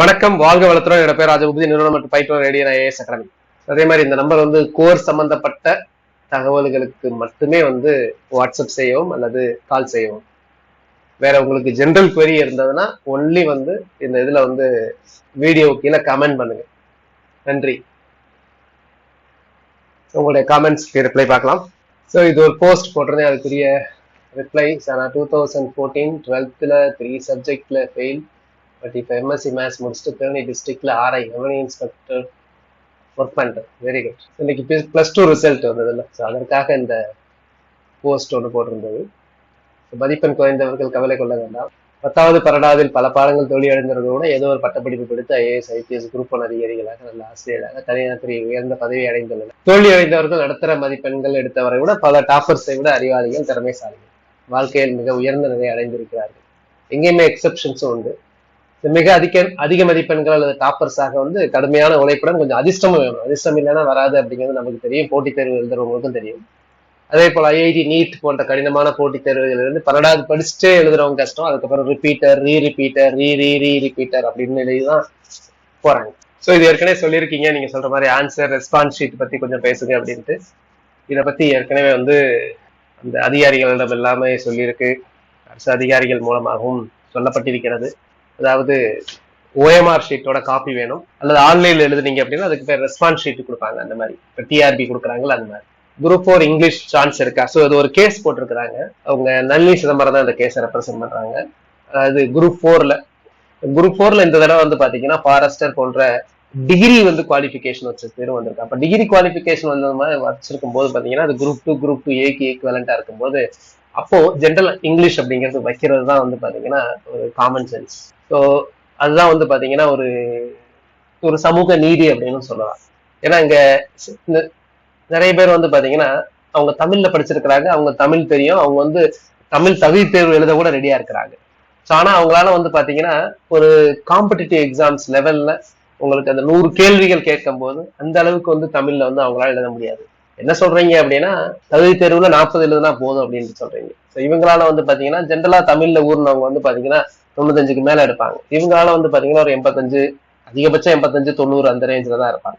வணக்கம் வாழ்க வளத்துடன் என்னோட பேர் ராஜபூதி நிறுவனம் மற்றும் பயிற்று ரேடியோ ஐஏஎஸ் அகாடமி. அதே மாதிரி இந்த நம்பர் வந்து கோர் சம்பந்தப்பட்ட தகவல்களுக்கு மட்டுமே வந்து வாட்ஸ்அப் செய்யவும் அல்லது கால் செய்யவும். வேற உங்களுக்கு ஜென்ரல் குவரி இருந்ததுன்னா ஒன்லி வந்து இந்த இதுல வந்து வீடியோ கீழே கமெண்ட் பண்ணுங்க. நன்றி. உங்களுடைய காமெண்ட்ஸ்க்கு ரிப்ளை பார்க்கலாம். ஸோ இது ஒரு போஸ்ட் போட்டிருந்தேன். அதுக்குரிய ரிப்ளை நான் டூ தௌசண்ட் ஃபோர்டீன் டுவெல்த்தில் த்ரீ சப்ஜெக்டில் ஃபெயில் பட் இப்போ எம்எஸ்சி மேத்ஸ் முடிச்சுட்டு தேனி டிஸ்ட்ரிக்ட்ல ஆர்ஐ ரெவன்யூ இன்ஸ்பெக்டர் ஒர்க் பண்ணுறேன் வெரி குட் இன்னைக்கு ப்ளஸ் டூ ரிசல்ட் வந்ததில்ல. ஸோ அதற்காக இந்த போஸ்ட் ஒன்று போட்டிருந்தது. மதிப்பெண் குறைந்தவர்கள் கவலை கொள்ள வேண்டாம். பத்தாவது பன்னெண்டாவதில் பல பாடங்கள் தோல்வி ஏதோ ஒரு பட்டப்படிப்பு கொடுத்து ஐஏஎஸ் ஐபிஎஸ் குரூப் ஒன் அதிகாரிகளாக நல்ல ஆசிரியராக தனியார் உயர்ந்த பதவி அடைந்துள்ளனர். தோல்வியடைந்தவர்கள் நடுத்தர மதிப்பெண்கள் எடுத்தவரை விட பல டாப்பர்ஸை விட அறிவாளிகள் திறமைசாலிகள். வாழ்க்கையில் மிக உயர்ந்த நிலை அடைந்திருக்கிறார்கள். எங்கேயுமே எக்ஸப்ஷன்ஸும் உண்டு. மிக அதிக அதிக மதிப்பெண்கள் அல்லது டாப்பர்ஸாக வந்து கடுமையான உழைப்புடன் கொஞ்சம் அதிர்ஷ்டமும் வேணும். அதிர்ஷ்டம் இல்லைன்னா வராது அப்படிங்கிறது நமக்கு தெரியும். போட்டித் தேர்வு எழுதுறவங்களுக்கும் தெரியும். அதே போல் ஐஐடி நீட் போன்ற கடினமான போட்டித் தேர்வுகள் இருந்து பன்னெண்டாவது படிச்சுட்டே எழுதுறவங்க கஷ்டம். அதுக்கப்புறம் repeater re repeater re re re repeater அப்படின்னு எழுதிதான் போறாங்க. ஸோ இது ஏற்கனவே சொல்லியிருக்கீங்க. நீங்க சொல்ற மாதிரி ஆன்சர் ரெஸ்பான்ஸ் ஷீட் பத்தி கொஞ்சம் பேசுங்க அப்படின்ட்டு. இதை பத்தி ஏற்கனவே வந்து அந்த அதிகாரிகளிடம் எல்லாமே சொல்லியிருக்கு. அரசு அதிகாரிகள் மூலமாகவும் சொல்லப்பட்டிருக்கிறது. அதாவது ஓஎம்ஆர் ஷீட்டோட காப்பி வேணும். அல்லது ஆன்லைன்ல எழுதுனீங்க அப்படின்னா அதுக்கு பேர் ரெஸ்பான்ஸ் ஷீட் கொடுப்பாங்க. அந்த மாதிரி. இப்போ டிஆர்பி கொடுக்குறாங்களா அந்த மாதிரி. குரூப் ஃபோர் இங்கிலீஷ் சான்ஸ் இருக்கா? ஸோ இது ஒரு கேஸ் போட்டிருக்கிறாங்க. அவங்க நல்லி சிதம்பரம் தான் இந்த கேஸை ரெப்ரசென்ட் பண்றாங்க. அது குரூப் ஃபோர்ல குரூப் ஃபோர்ல இந்த தடவை வந்து பாத்தீங்கன்னா ஃபாரஸ்டர் போன்ற டிகிரி வந்து குவாலிஃபிகேஷன் வச்ச பேரும் வந்திருக்கு. அப்ப டிகிரி குவாலிஃபிகேஷன் வந்த மாதிரி வச்சிருக்கும் போது பாத்தீங்கன்னா அது குரூப் டூ குரூப் டூ ஏக்கு இருக்கும் இருக்கும்போது அப்போ ஜென்ரல் இங்கிலீஷ் அப்படிங்கிறது வைக்கிறது தான் வந்து பாத்தீங்கன்னா ஒரு காமன் சென்ஸ் ஸோ அதுதான் வந்து பாத்தீங்கன்னா ஒரு ஒரு சமூக நீதி அப்படின்னு சொல்லலாம். ஏன்னா இங்க நிறைய பேர் வந்து பாத்தீங்கன்னா அவங்க தமிழ்ல படிச்சிருக்கிறாங்க அவங்க தமிழ் தெரியும் அவங்க வந்து தமிழ் தகுதி தேர்வு எழுத கூட ரெடியா இருக்கிறாங்க. ஸோ ஆனா அவங்களால வந்து பாத்தீங்கன்னா ஒரு காம்படிட்டிவ் எக்ஸாம்ஸ் லெவல்ல உங்களுக்கு அந்த நூறு கேள்விகள் கேட்கும் போது அந்த அளவுக்கு வந்து தமிழ்ல வந்து அவங்களால எழுத முடியாது. என்ன சொல்றீங்க அப்படின்னா தகுதி தேர்வுல நாற்பது எழுதுனா போதும் அப்படின்னு சொல்றீங்க. ஸோ இவங்களால வந்து பாத்தீங்கன்னா ஜென்ரலா தமிழ்ல ஊர்னவங்க வந்து பாத்தீங்கன்னா தொண்ணூத்தஞ்சுக்கு மேல எடுப்பாங்க. இவங்களால வந்து பாத்தீங்கன்னா ஒரு எண்பத்தஞ்சு அதிகபட்சம் எண்பத்தஞ்சு தொண்ணூறு அந்த ரேஞ்சில தான் இருப்பாங்க.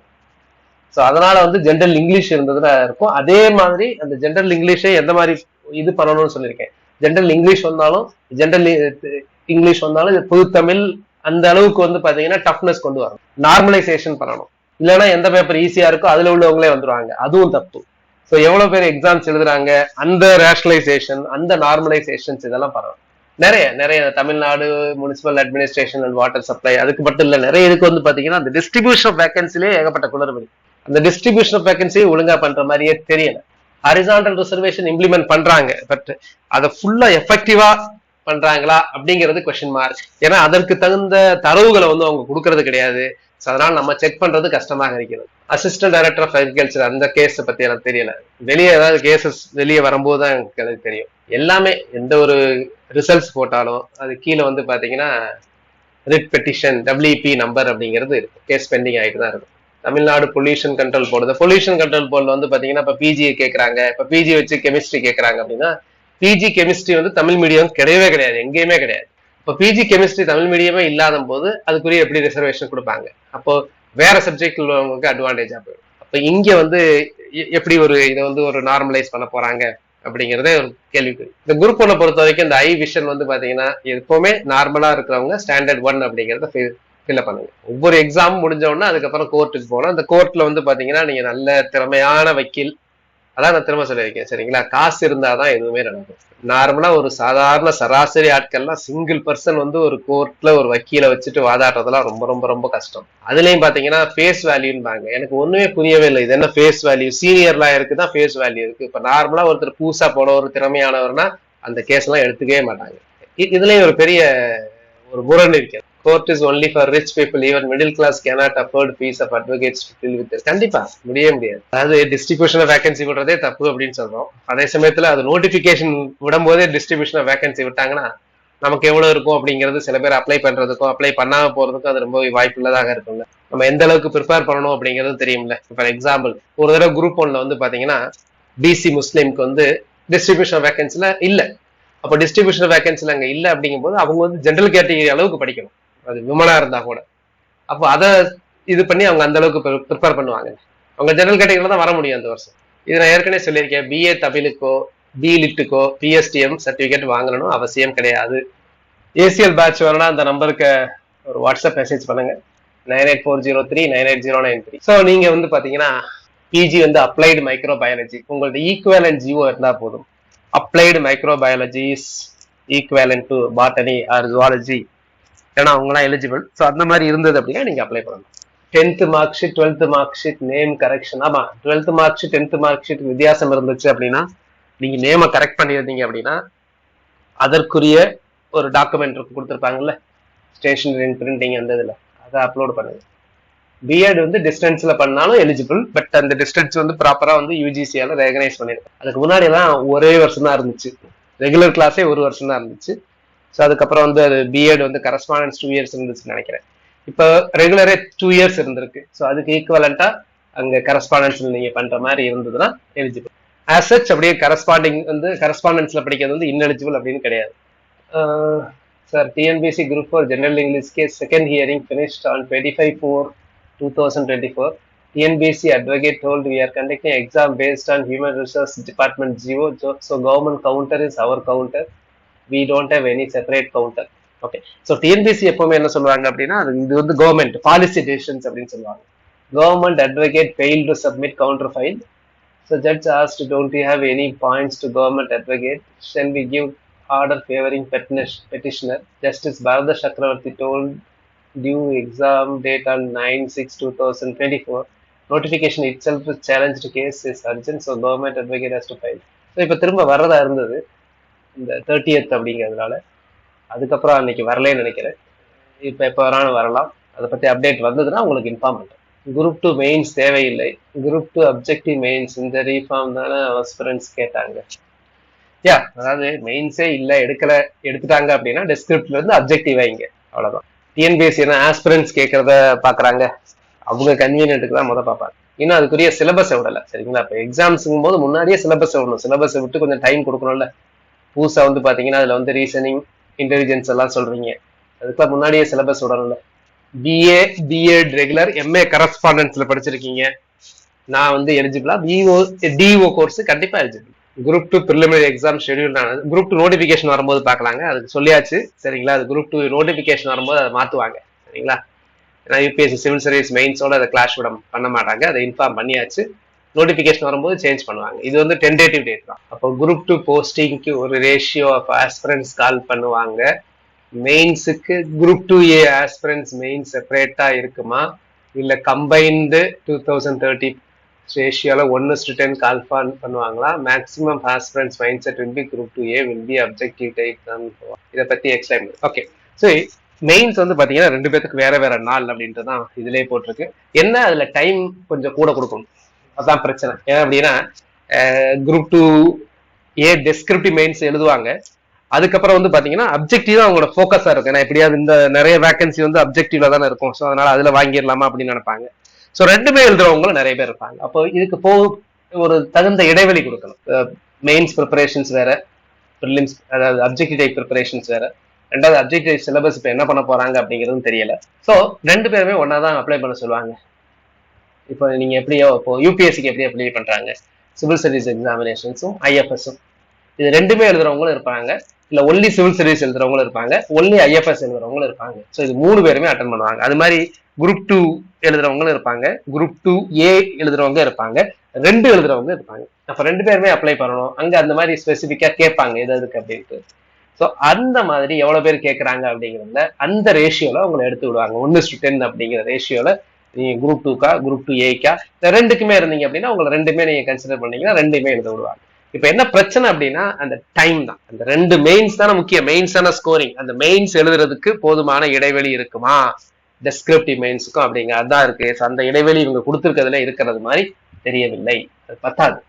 ஸோ அதனால வந்து ஜென்ரல் இங்கிலீஷ் இருந்ததுதான் இருக்கும். அதே மாதிரி அந்த ஜென்ரல் இங்கிலீஷே எந்த மாதிரி இது பண்ணணும்னு சொல்லியிருக்கேன். ஜென்ரல் இங்கிலீஷ் வந்தாலும் ஜென்ரல் இங்கிலீஷ் e, வந்தாலும் இது பொது தமிழ் அந்த அளவுக்கு வந்து பாத்தீங்கன்னா டஃப்னஸ் கொண்டு வரணும். நார்மலைசேஷன் பண்ணணும். இல்லைன்னா எந்த பேப்பர் ஈஸியா இருக்கோ அதுல உள்ளவங்களே வந்துருவாங்க. அதுவும் தப்பு. ஸோ எவ்வளவு பேர் எக்ஸாம்ஸ் எழுதுறாங்க? அந்த ரேஷனலைசேஷன் அந்த நார்மலைசேஷன்ஸ் இதெல்லாம் பரவாயில்ல நிறைய நிறைய Tamil Nadu municipal administration and water supply அதுக்கு மட்டும் இல்ல நிறைய இதுக்கு வந்து பாத்தீங்கன்னா அந்த டிஸ்ட்ரிபியூஷன் ஆஃப் வேகன்சிலே ஏகப்பட்ட குளறுபடி. அந்த டிஸ்ட்ரிபியூஷன் ஆஃப் வேகன்சி ஒழுங்கா பண்ற மாதிரியே தெரியல. ஹரிசான்டல் ரிசர்வேஷன் இம்ப்ளிமெண்ட் பண்றாங்க பட் அதை ஃபுல்லா எஃபெக்டிவா பண்றாங்களா அப்படிங்கிறது கொஸ்டின் மார்க் ஏன்னா அதற்கு தகுந்த தரவுகளை வந்து அவங்க கொடுக்கறது கிடையாது. ஸோ அதனால நம்ம செக் பண்றது கஷ்டமாக இருக்கிறது. அசிஸ்டன்ட் டைரக்டர் ஆஃப் அக்ரிகல்ச்சர் அந்த கேஸ் பத்தி எனக்கு தெரியல. வெளியே ஏதாவது கேசஸ் வெளியே வரும்போது தான் எனக்கு அது தெரியும். எல்லாமே எந்த ஒரு ரிசல்ட்ஸ் போட்டாலும் அது கீழே வந்து பாத்தீங்கன்னா ரிட் பெட்டிஷன் டபிள்யூபி நம்பர் அப்படிங்கிறது இருக்கும் கேஸ் பெண்டிங் ஆகிட்டு தான் இருக்கும் Tamil Nadu pollution control board pollution control போர்டில் வந்து பாத்தீங்கன்னா இப்போ பிஜி கேட்குறாங்க இப்போ பிஜி வச்சு கெமிஸ்ட்ரி கேட்குறாங்க அப்படின்னா பிஜி கெமிஸ்ட்ரி வந்து தமிழ் மீடியம் கிடையவே கிடையாது. எங்கேயுமே கிடையாது. இப்போ பிஜி கெமிஸ்ட்ரி தமிழ் மீடியமே இல்லாத போது அதுக்குரிய எப்படி ரிசர்வேஷன் கொடுப்பாங்க? அப்போ வேற சப்ஜெக்ட் உள்ளவங்களுக்கு அட்வான்டேஜா போயிடும். அப்போ இங்க வந்து எ- எப்படி ஒரு இதை வந்து ஒரு நார்மலைஸ் பண்ண போறாங்க அப்படிங்கறதே ஒரு கேள்விக்குறி. இந்த குரூப் ஒன்னை பொறுத்த வரைக்கும் இந்த ஐ விஷன் வந்து பாத்தீங்கன்னா எப்பவுமே நார்மலா இருக்கிறவங்க ஸ்டாண்டர்ட் ஒன் அப்படிங்கறத ஃபில்அப் பண்ணுங்க. ஒவ்வொரு எக்ஸாம் முடிஞ்ச உடனே அதுக்கப்புறம் கோர்ட்டுக்கு போகணும். அந்த கோர்ட்ல வந்து பாத்தீங்கன்னா நீங்க நல்ல திறமையான வக்கீல். அதான் நான் திரும்ப சொல்லியிருக்கேன் சரிங்களா? காசு இருந்தாதான் எதுவுமே நடக்கும் நார்மலா ஒரு சாதாரண சராசரி ஆட்கள்லாம் சிங்கிள் பர்சன் வந்து ஒரு கோர்ட்ல ஒரு வக்கீல வச்சுட்டு வாதாடுறதெல்லாம் ரொம்ப ரொம்ப ரொம்ப கஷ்டம். அதுலயும் பாத்தீங்கன்னா ஃபேஸ் வேல்யூன்பாங்க எனக்கு ஒண்ணுமே புரியவே இல்லை. இது என்ன ஃபேஸ் வேல்யூ சீனியர் லாயருக்கு தான் ஃபேஸ் வேல்யூ இருக்கு. இப்ப நார்மலா ஒருத்தர் பூசா போன ஒரு திறமையானவர்னா அந்த கேஸ் எல்லாம் எடுத்துக்கவே மாட்டாங்க. இதுலயும் ஒரு பெரிய ஒரு முரண் இருக்கு court is only for rich people even middle class cannot afford fees of advocates fill with கண்டிப்பா முடிய முடியாது. அதாவது டிஸ்ட்ரிபியூஷன் ஆஃப் வேகன்சி விடுறதே தப்பு அப்படின்னு சொல்றோம். அதே சமயத்துல அது நோட்டிபிகேஷன் விடும்போதே டிஸ்ட்ரிபியூஷன் ஆஃப் வேகன்சி விட்டாங்கன்னா நமக்கு எவ்வளவு இருக்கும் அப்படிங்கிறது சில பேர் அப்ளை பண்றதுக்கும் அப்ளை பண்ணாம போறதுக்கும் அது ரொம்ப வாய்ப்புள்ளதாக இருக்கும்ல. நம்ம எந்த அளவுக்கு ப்ரிப்பேர் பண்ணணும் அப்படிங்கிறது தெரியும்ல. ஃபார் எக்ஸாம்பிள் ஒரு தடவை குரூப் ஒன்ல வந்து பாத்தீங்கன்னா பிசி முஸ்லீம்க்கு வந்து டிஸ்ட்ரிபியூஷன் வேகன்சில இல்ல. அப்போ டிஸ்ட்ரிபியூஷன் வேகன்சில அங்கே இல்லை அப்படிங்கும்போது அவங்க வந்து ஜென்ரல் கேட்டகரி அளவுக்கு படிக்கணும். அது விமனா இருந்தா கூட. அப்போ அதை இது பண்ணி அவங்க அந்த அளவுக்கு ப்ரிப்பேர் பண்ணுவாங்க. அவங்க ஜெனரல் கேட்டகரியில தான் வர முடியும் அந்த வருஷம். இது நான் ஏற்கனவே சொல்லியிருக்கேன். பிஏ தமிழுக்கோ பி லிட்டுக்கோ பிஎஸ்டிஎம் சர்டிபிகேட் வாங்கணும் அவசியம் கிடையாது. ஏசிஎல் பேட்ச் வரணும்னா அந்த நம்பருக்கு ஒரு வாட்ஸ்அப் மெசேஜ் பண்ணுங்க. Nine eight four zero three nine eight zero nine three so நீங்க வந்து பாத்தீங்கன்னா பிஜி வந்து அப்ளைடு மைக்ரோ பயாலஜி உங்கள்ட்ட ஈக்குவல் அண்ட் ஜிஓ இருந்தா போதும். Applied microbiology is equivalent to botany or zoology ஏன்னா அவங்களாம் எலிஜிபிள் ஸோ அந்த மாதிரி இருந்தது அப்படின்னா நீங்க அப்ளை பண்ணணும் tenth mark sheet twelfth mark sheet name correction ஆமாம் twelfth mark sheet tenth mark sheet வித்தியாசம் இருந்துச்சு அப்படின்னா நீங்க நேமை கரெக்ட் பண்ணியிருந்தீங்க அப்படின்னா அதற்குரிய ஒரு டாக்குமெண்ட் கொடுத்துருப்பாங்கல்ல? ஸ்டேஷனரி பிரிண்டிங் அந்த இதில். அதை அப்லோட் பண்ணுங்க. பிஎட் வந்து டிஸ்டன்ஸ்ல பண்ணாலும் எலிஜிபிள் பட் அந்த டிஸ்டன்ஸ் வந்து ப்ராப்பரா வந்து யூஜிசியால ரெகனைஸ் பண்ணிருக்கேன் அதுக்கு முன்னாடி எல்லாம் ஒரே வருஷம் தான் இருந்துச்சு. ரெகுலர் கிளாஸே ஒரு வருஷம் தான் இருந்துச்சு. ஸோ அதுக்கப்புறம் வந்து அது பிஎட் வந்து கரஸ்பாண்டன்ஸ் டூ இயர்ஸ் இருந்துச்சுன்னு நினைக்கிறேன். இப்போ ரெகுலரே டூ இயர்ஸ் இருந்திருக்கு. ஸோ அதுக்கு ஈக்குவலண்டா அங்க கரஸ்பாண்டன்ஸ் நீங்க பண்ற மாதிரி இருந்ததுன்னா எலிஜிபிள் ஆஸ் சச் அப்படியே கரஸ்பாண்டிங் வந்து கரஸ்பாண்டன்ஸ்ல படிக்கிறது வந்து இன்எலிஜிபிள் அப்படின்னு கிடையாது. Sir TNPSC group four general English second hearing finished on twenty five four two thousand twenty four TNPSC advocate told we are conducting exam based on human resource department geo so, so government counter is our counter we don't have any separate counter okay so TNPSC எப்பவுமே என்ன சொல்லுவாங்க அப்படின்னா அது இது வந்து government policy decisions அப்படின்னு சொல்லுவாங்க government advocate fail to submit counter file so judge asked don't you have any points to government advocate then we give order favouring petitioner justice Bharatha Chakravarthy told due exam date on 9 6 2024 notification itself is challenged case is urgent so government advocate has to file. So இப்போ திரும்ப வர்றதா இருந்தது இந்த thirtieth அப்படிங்கிறதுனால அதுக்கப்புறம் அன்னைக்கு வரலன்னு நினைக்கிறேன். இப்போ எப்போ வேணாலும் வரலாம். அதை பற்றி அப்டேட் வந்ததுன்னா உங்களுக்கு இன்ஃபார்ம் பண்ணுறேன் குரூப் டூ மெயின்ஸ் தேவையில்லை. குரூப் டூ அப்ஜெக்டிவ் மெயின்ஸ் இந்த ரீஃபார்ம் தானே ஸ்டூடெண்ட்ஸ் கேட்டாங்க. யா அதாவது மெயின்ஸே இல்லை எடுக்கல எடுத்துட்டாங்க அப்படின்னா டெஸ்கிரிப்ட்ல இருந்து அப்ஜெக்டிவ் வைங்க. அவ்வளோதான் டிஎன்பிஎஸ்சி என்ன ஆஸ்பிரன்ஸ் கேட்கறத பாக்குறாங்க. அவங்க கன்வீனியன்ட்டுக்கு தான் முத பார்ப்பாங்க இன்னும் அதுக்குரிய சிலபஸை விடல. சரிங்களா? இப்போ எக்ஸாம்ஸுங்கும் போது முன்னாடியே சிலபஸை விடணும். சிலபஸை விட்டு கொஞ்சம் டைம் கொடுக்கணும்ல. புதுசா வந்து பாத்தீங்கன்னா அதுல வந்து ரீசனிங் இன்டெலிஜென்ஸ் எல்லாம் சொல்றீங்க. அதுக்கெல்லாம் முன்னாடியே சிலபஸ் விடணும்ல. பிஏ பிஎட் ரெகுலர் எம்ஏ கரஸ்பாண்டன்ஸ்ல படிச்சிருக்கீங்க. நான் வந்து எலிஜிபிளா பிஓ டிஓ கோர்ஸ் கண்டிப்பா eligible group two preliminary exam schedule ஆனது குரூப் டூ நோட்டிஃபிகேஷன் வரும்போது பார்க்கலாங்க. அதுக்கு சொல்லியாச்சு. சரிங்களா? அது குரூப் டூ நோட்டிஃபிகேஷன் வரும்போது அதை மாற்றுவாங்க சரிங்களா? ஏன்னா யூபிஎஸ்சி சிவில் சர்வீஸ் மெயின்ஸோட அதை கிளாஷ் விட பண்ண மாட்டாங்க. அதை இன்ஃபார்ம் பண்ணியாச்சு. நோட்டிஃபிகேஷன் வரும்போது சேஞ்ச் பண்ணுவாங்க. இது வந்து டென்டேட்டிவ் டேட் தான். அப்போ குரூப் டூ போஸ்டிங்க்கு ஒரு ரேஷியோ ஆஃப் ஆஸ்பிரன்ஸ் கால் பண்ணுவாங்க. மெயின்ஸுக்கு group two A aspirants main செப்பரேட்டாக இருக்குமா? இல்லை கம்பைன்டு டூ தௌசண்ட் தேர்ட்டி ரேஷியோவில் ஒன்னு டு டென் கால் பண்ணுவாங்களா? Maximum friends mind set will be group two A will be objective type தான் இதை பற்றி எக்ஸ்பிளைன் ஓகே ஸோ மெயின்ஸ் வந்து பார்த்தீங்கன்னா ரெண்டு பேத்துக்கு வேற வேற நாள் அப்படின்ட்டு தான் இதுலேயே போட்டிருக்கு. என்ன அதில் டைம் கொஞ்சம் கூட கொடுக்கணும்? அதான் பிரச்சனை. ஏன் அப்படின்னா group two A descriptive mains எழுதுவாங்க. அதுக்கப்புறம் வந்து பாத்தீங்கன்னா அப்ஜெக்டிவ் தான் அவங்களோட ஃபோக்கஸா இருக்கும். ஏன்னா எப்படியாவது இந்த நிறைய வேகன்சி வந்து அப்ஜெக்டிவ்ல தானே இருக்கும். ஸோ அதனால அதுல வாங்கிடலாமா அப்படின்னு நினைப்பாங்க. ஸோ ரெண்டுமே எழுதுறவங்களும் நிறைய பேர் இருப்பாங்க. அப்போ இதுக்கு போ ஒரு தகுந்த இடைவெளி கொடுக்கணும். மெயின்ஸ் ப்ரிப்பரேஷன்ஸ் வேற ப்ரிலிம்ஸ் அதாவது அப்ஜெக்டிவ் டைப் ப்ரிப்பரேஷன்ஸ் வேற. ரெண்டாவது அப்ஜெக்டிவ் சிலபஸ் இப்போ என்ன பண்ண போறாங்க அப்படிங்கிறதும் தெரியல. ஸோ ரெண்டு பேருமே ஒன்னா தான் அப்ளை பண்ண சொல்லுவாங்க. இப்போ நீங்க எப்படியோ இப்போ யூபிஎஸ்சிக்கு எப்படி அப்ளை பண்றாங்க? சிவில் சர்வீஸ் எக்ஸாமினேஷன்ஸும் ஐஎஃப்எஸும் இது ரெண்டுமே எழுதுறவங்களும் இருப்பாங்க. இல்ல ஒன்லி சிவில் சர்வீஸ் எழுதுறவங்களும் இருப்பாங்க. ஒன்லி ஐஎஃப்எஸ் எழுதுறவங்களும் இருப்பாங்க. ஸோ இது மூணு பேருமே அட்டன் பண்ணுவாங்க. அது மாதிரி குரூப் டூ எழுதுறவங்களும் இருப்பாங்க. குரூப் டூ ஏ எழுதுறவங்க இருப்பாங்க. ரெண்டு எழுதுறவங்க இருப்பாங்க. அப்ப ரெண்டு பேருமே அப்ளை பண்ணணும். அங்க அந்த மாதிரி ஸ்பெசிபிக்கா கேட்பாங்க எது எதுக்கு அப்படின்ட்டு. ஸோ அந்த மாதிரி எவ்வளவு பேர் கேட்கறாங்க அப்படிங்கிறதுல அந்த ரேஷியோல உங்களை எடுத்து விடுவாங்க. ஒன்னு டு டென் அப்படிங்கிற ரேஷியோல நீங்க குரூப் டூக்கா குரூப் டூ ஏக்கா இந்த ரெண்டுக்குமே இருந்தீங்க அப்படின்னா உங்களை ரெண்டுமே நீங்க கன்சிடர் பண்ணீங்கன்னா ரெண்டுமே எழுத விடுவாங்க. இப்ப என்ன பிரச்சனை அப்படின்னா அந்த டைம் தான். அந்த ரெண்டு மெயின்ஸ் தானே முக்கிய. மெயின்ஸ் தானே ஸ்கோரிங் அந்த மெயின்ஸ் எழுதுறதுக்கு போதுமான இடைவெளி இருக்குமா? டெஸ்கிரிப்டிவ் மெயின்ஸுக்கும் அப்படிங்க. அதான் இருக்கு. அந்த இடைவெளி இவங்க கொடுத்துருக்கிறதுல இருக்கிறது மாதிரி தெரியவில்லை. அது பத்தாது.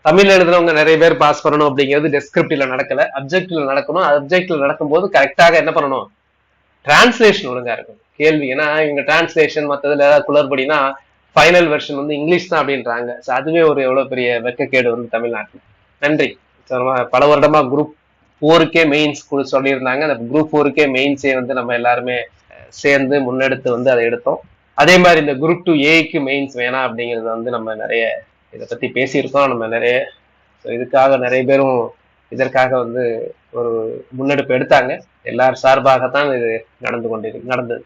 தமிழ் எழுதுறவங்க நிறைய பேர் பாஸ் பண்ணணும் அப்படிங்கிறது டெஸ்கிரிப்டிவ்ல நடக்கல. அப்ஜெக்டிவ்ல நடக்கணும். அப்ஜெக்டிவ்ல நடக்கும்போது கரெக்டாக என்ன பண்ணணும்? டிரான்ஸ்லேஷன் ஒழுங்கா இருக்கும் கேள்வி ஏன்னா இவங்க டிரான்ஸ்லேஷன் மற்றதுல ஏதாவது குளறுபடினா ஃபைனல் வெர்ஷன் வந்து இங்கிலீஷ் தான் அப்படின்றாங்க. ஸோ அதுவே ஒரு எவ்வளோ பெரிய வெக்கக்கேடு வந்து தமிழ்நாட்டில். நன்றி. பல வருடமா குரூப் ஃபோருக்கே மெயின்ஸ் சொல்லியிருந்தாங்க. அந்த குரூப் ஃபோருக்கே மெயின்ஸே வந்து நம்ம எல்லாருமே சேர்ந்து முன்னெடுத்து வந்து அதை எடுத்தோம். அதே மாதிரி இந்த குரூப் டூ ஏக்கு மெயின்ஸ் வேணாம் அப்படிங்கிறது வந்து நம்ம நிறைய இதை பற்றி பேசியிருக்கோம். நம்ம நிறைய ஸோ இதுக்காக நிறைய பேரும் இதற்காக வந்து ஒரு முன்னெடுப்பு எடுத்தாங்க. எல்லார் சார்பாகத்தான் இது நடந்து கொண்டிருக்கு நடந்தது.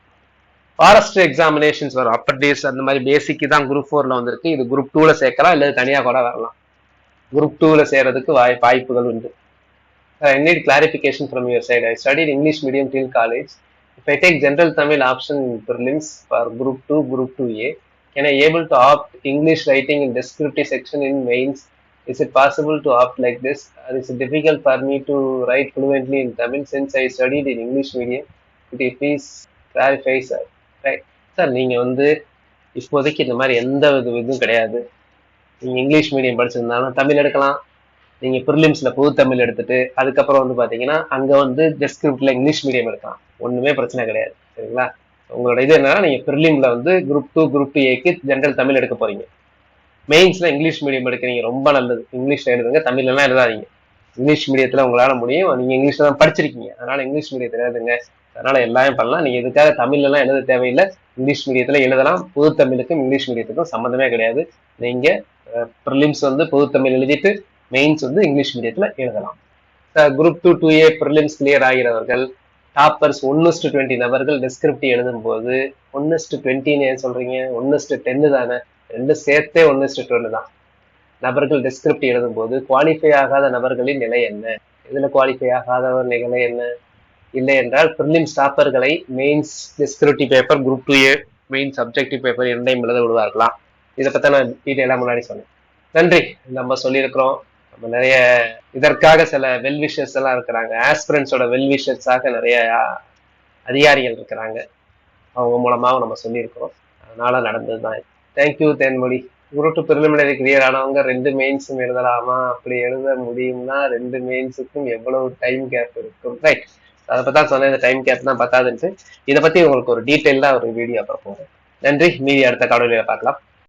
ஃபாரஸ்ட் எக்ஸாமினேஷன்ஸ் வரும் அப்பர் டேஸ் அந்த மாதிரி பேசிக்கு தான் குரூப் ஃபோரில் வந்திருக்கு இது குரூப் டூவில் சேர்க்கலாம் இல்லை தனியாக கூட வரலாம் குரூப் டூவில் சேர்கிறதுக்கு வாய் வாய்ப்புகள் உண்டு I need clarification from your side I studied English medium till college if I take general Tamil option prelims for group two group two A can I able to opt English writing in descriptive section in mains is it possible to opt like this அது is difficult for me to write fluently in Tamil since I studied in English medium it is please clarify sir right sir நீங்க வந்து இப்போதைக்கு இந்த மாதிரி எந்த இது இதுவும் கிடையாது. நீங்க இங்கிலீஷ் மீடியம் படிச்சிருந்தாலும் தமிழ் எடுக்கலாம். நீங்க ப்ரிலிம்ஸில் புது தமிழ் எடுத்துட்டு அதுக்கப்புறம் வந்து பாத்தீங்கன்னா அங்க வந்து டெஸ்கிரிப்ட்ல இங்கிலீஷ் மீடியம் எடுக்கலாம். ஒண்ணுமே பிரச்சனை கிடையாது. சரிங்களா? உங்களோட இது என்னன்னா நீங்க ப்ரிலிம்ல வந்து குரூப் டூ குரூப் டூ ஏக்கு ஜென்ரல் தமிழ் எடுக்க போறீங்க. மெயின்ஸ்ல இங்கிலீஷ் மீடியம் எடுக்கிறீங்க ரொம்ப நல்லது. இங்கிலீஷ்ல எழுதுங்க தமிழ்ல எல்லாம் எழுதாதீங்க. இங்கிலீஷ் மீடியத்துல உங்களால முடியும். நீங்க இங்கிலீஷ்ல தான் படிச்சிருக்கீங்க. அதனால இங்கிலீஷ் மீடியத்துல எழுதுங்க. அதனால எல்லாமே பண்ணலாம்? நீங்க இதுக்காக தமிழ்லாம் எழுத தேவையில்லை. இங்கிலீஷ் மீடியத்துல எழுதலாம். பொது தமிழுக்கும் இங்கிலீஷ் மீடியத்துக்கும் சம்மந்தமே கிடையாது. நீங்க ப்ரிலிம்ஸ் வந்து பொது தமிழ் எழுதிட்டு மெயின்ஸ் வந்து இங்கிலீஷ் மீடியத்துல எழுதலாம். Group two two A prelims clear ஆகிறவர்கள் toppers ஒன்னுஸ்டு டுவெண்ட்டி நபர்கள் டிஸ்கிரிப்டி எழுதும் போது ஒன்னுஸ்டு டுவெண்ட்டின்னு ஏன் சொல்றீங்க? ஒன்னுஸ்டு டென்னு தானே? ரெண்டு சேர்த்தே ஒன்னுஸ்டு டுவென்னு தான். நபர்கள் டெஸ்கிரிப்டிவ் எழுதும் போது குவாலிஃபை ஆகாத நபர்களின் நிலை என்ன? இதுல குவாலிஃபை ஆகாதவர் நிலை என்ன? இல்லை என்றால் prelim ஸ்டாப்பர்களை mains descriptive paper group two A main subjective paper இரண்டையும் எழுத விடுவார்களாம். இதை பத்தி நான் டீட்டெயிலாக முன்னாடி சொன்னேன். நன்றி. நம்ம சொல்லியிருக்கிறோம். நம்ம நிறைய இதற்காக சில வெல்விஷர்ஸ் எல்லாம் இருக்கிறாங்க. ஆஸ்பிரன்ஸோட வெல்விஷர்ஸாக நிறைய அதிகாரிகள் இருக்கிறாங்க. அவங்க மூலமாக நம்ம சொல்லியிருக்கிறோம். அதனால நடந்தது தான் thank you Thenmozhi. Group two preliminary clear ஆனவங்க ரெண்டு மெயின்ஸும் எழுதலாமா? அப்படி எழுத முடியும்னா ரெண்டு மெயின்ஸுக்கும் எவ்வளவு டைம் கேப் இருக்கும்? ரைட் அதை பத்தி தான் சொன்னேன் இந்த டைம் கேப் தான் பத்தாதுன்ட்டு இதை பத்தி உங்களுக்கு ஒரு டீட்டெயிலாக ஒரு வீடியோ அப்புறம் போகிறேன் நன்றி. மீதி அடுத்த காணொலியில பார்க்கலாம்.